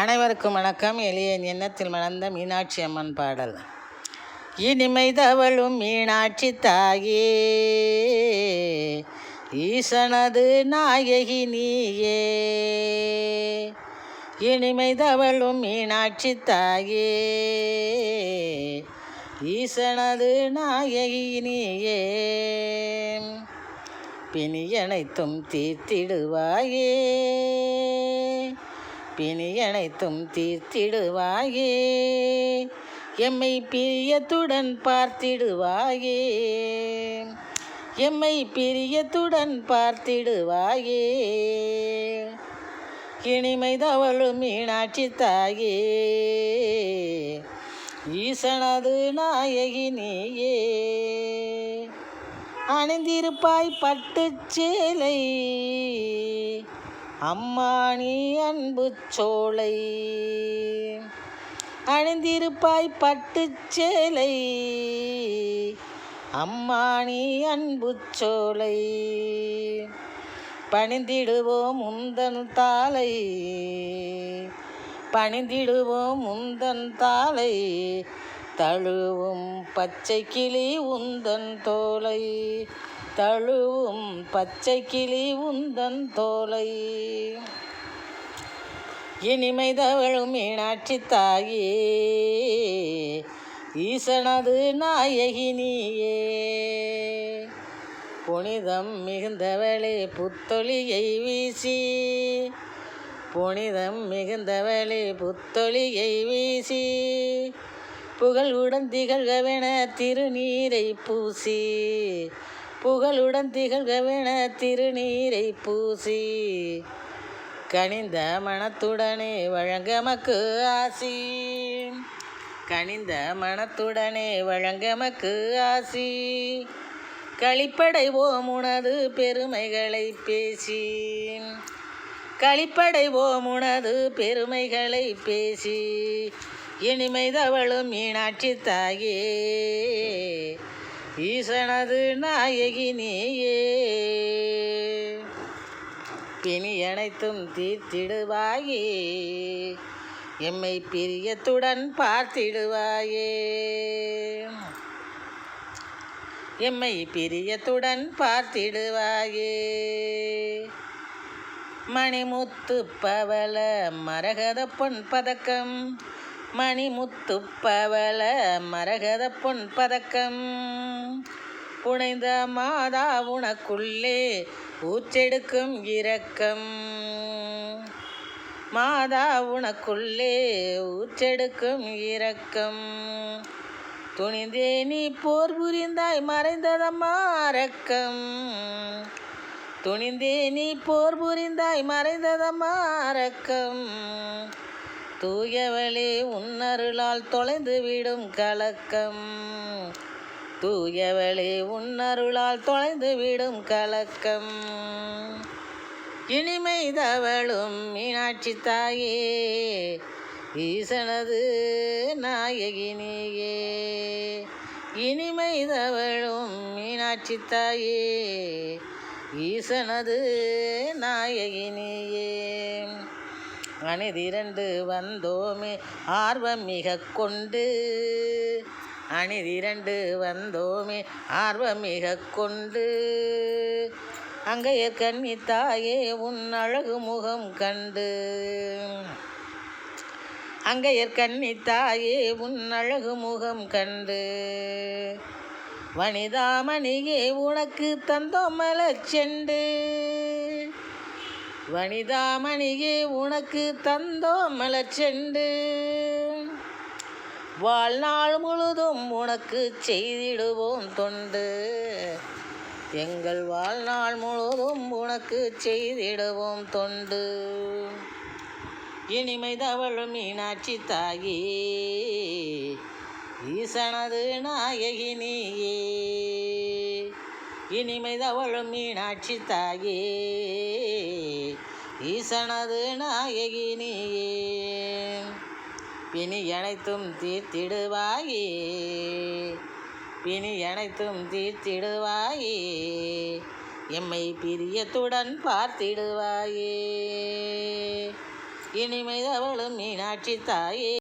அனைவருக்கும் வணக்கம். எளிய எண்ணத்தில் மலர்ந்த மீனாட்சி அம்மன் பாடல். இனிமை தவளும் மீனாட்சி தாயே ஈசனது நாயகி நீயே இனிமை தவளும் மீனாட்சி தாயே ஈசனது நாயகி நீயே. பிணியனைத்தும் தீர்த்திடுவாயே பிணியனைத்தும் தீர்த்திடுவாயே. எம்மை பிரியத்துடன் பார்த்திடுவாயே. எம்மை பிரியத்துடன் பார்த்திடுவாயே. இனிமை தவழும் மீனாட்சி தாயே. ஈசனது நாயகி நீயே. அணிந்திருப்பாய் பட்டுச் சேலை. அம்மானி அன்பு சோலை. அணிந்திருப்பாய் பட்டு சேலை அம்மானி அன்பு சோலை. பணிந்திடுவோம் முந்தன் தாலை பணிந்திடுவோம் முந்தன் தாலை தழுவும் பச்சை கிளி உந்தன் தோலை. தழுவும் பச்சை கிளி உந்தன் தோலை. இனிமை தவழும் மீனாட்சி தாயே ஈசனது நாயகினியே புனிதம் மிகுந்தவளே புத்தொளியை வீசி புனிதம் மிகுந்தவளே புத்தொளியை வீசி புகழ் உடன் திகழ்கவென திருநீரை பூசி புகழுடன் திகழ்கவென திருநீரை பூசி கனிந்த மனத்துடனே வழங்கமக்கு ஆசி. கனிந்த மனத்துடனே வழங்கமக்கு ஆசி. களிப்படைவோம் உனது பெருமைகளை பேசி களிப்படைவோம் உனது பெருமைகளை பேசி இனிமை தவழும் மீனாட்சி தாயே. ஈசனது நாயகி நீயே. பிணி அனைத்தும் தீர்த்திடுவாயே. எம்மை பிரியத்துடன் பார்த்திடுவாயே. எம்மை பிரியத்துடன் பார்த்திடுவாயே. மணிமுத்து பவள மரகத பொன் பதக்கம். மணிமுத்து பவள மரகத பொன் பதக்கம். புனைந்த மாதா உனக்குள்ளே ஊற்றெடுக்கும் இரக்கம். மாதா உனக்குள்ளே ஊற்றெடுக்கும் இரக்கம். துணிந்தே நீ போர் புரிந்தாய் மறைந்ததம்மா அரக்கம் துணிந்தே நீ போர் புரிந்தாய் மறைந்ததம்மா அரக்கம் தூயவளே உன்னருளால் தொலைந்து விடும் கலக்கம். தூயவளே உன்னருளால் தொலைந்து விடும் கலக்கம். இனிமை தவளும் மீனாட்சி தாயே ஈசனது நாயகினியே. இனிமைதவளும் இனிமை மீனாட்சி தாயே ஈசனது நாயகினியே. அணிதிரண்டு வந்தோமே ஆர்வம் மிக கொண்டு அணிதிரண்டு வந்தோமே ஆர்வம் மிக கொண்டு. அங்கையர் கன்னி தாயே உன் அழகு முகம் கண்டு. அங்கையர் கன்னி தாயே உன் அழகு முகம் கண்டு. வனிதாமணியே உனக்கு தந்தோம் மலச்செண்டு வனிதாமணியே உனக்கு தந்தோம் மலச்செண்டு வாழ்நாள் முழுதும் உனக்கு செய்திடுவோம் தொண்டு. எங்கள் வாழ்நாள் முழுதும் உனக்கு செய்திடுவோம் தொண்டு. இனிமை தவழும் மீனாட்சி தாகி ஈசனது நாயகி நீயே. இனிமை தவழும் மீனாட்சி தாகி ஈசனது நாயகி நீயே. பிணி அனைத்தும் தீர்த்திடுவாயே. பிணி அனைத்தும் தீர்த்திடுவாயே. எம்மை பிரியத்துடன் பார்த்திடுவாயே. இனிமைதவளும் மீனாட்சி தாயே.